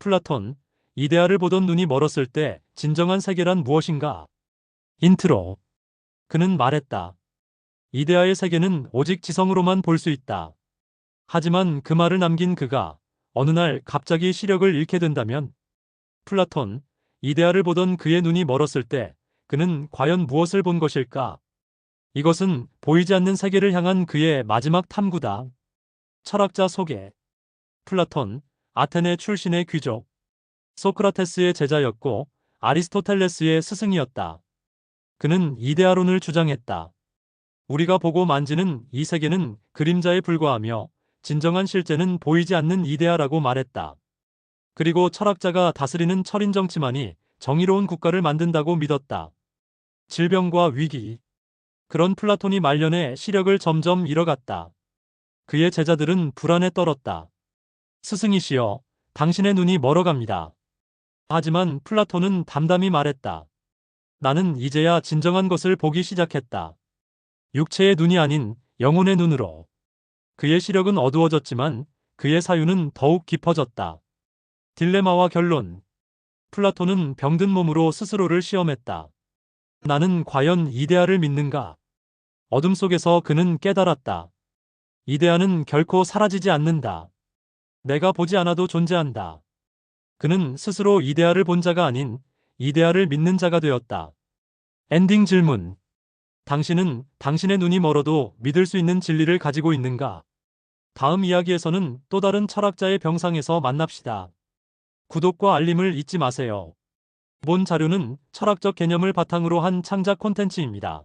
플라톤, 이데아를 보던 눈이 멀었을 때 진정한 세계란 무엇인가? 인트로. 그는 말했다. 이데아의 세계는 오직 지성으로만 볼 수 있다. 하지만 그 말을 남긴 그가 어느 날 갑자기 시력을 잃게 된다면 플라톤, 이데아를 보던 그의 눈이 멀었을 때 그는 과연 무엇을 본 것일까? 이것은 보이지 않는 세계를 향한 그의 마지막 탐구다. 철학자 소개. 플라톤, 아테네 출신의 귀족. 소크라테스의 제자였고 아리스토텔레스의 스승이었다. 그는 이데아론을 주장했다. 우리가 보고 만지는 이 세계는 그림자에 불과하며 진정한 실제는 보이지 않는 이데아라고 말했다. 그리고 철학자가 다스리는 철인 정치만이 정의로운 국가를 만든다고 믿었다. 질병과 위기. 그런 플라톤이 말년에 시력을 점점 잃어갔다. 그의 제자들은 불안에 떨었다. 스승이시여, 당신의 눈이 멀어갑니다. 하지만 플라톤은 담담히 말했다. 나는 이제야 진정한 것을 보기 시작했다. 육체의 눈이 아닌 영혼의 눈으로. 그의 시력은 어두워졌지만 그의 사유는 더욱 깊어졌다. 딜레마와 결론. 플라톤은 병든 몸으로 스스로를 시험했다. 나는 과연 이데아를 믿는가? 어둠 속에서 그는 깨달았다. 이데아는 결코 사라지지 않는다. 내가 보지 않아도 존재한다. 그는 스스로 이데아를 본 자가 아닌 이데아를 믿는 자가 되었다. 엔딩 질문. 당신은 당신의 눈이 멀어도 믿을 수 있는 진리를 가지고 있는가? 다음 이야기에서는 또 다른 철학자의 병상에서 만납시다. 구독과 알림을 잊지 마세요. 본 자료는 철학적 개념을 바탕으로 한 창작 콘텐츠입니다.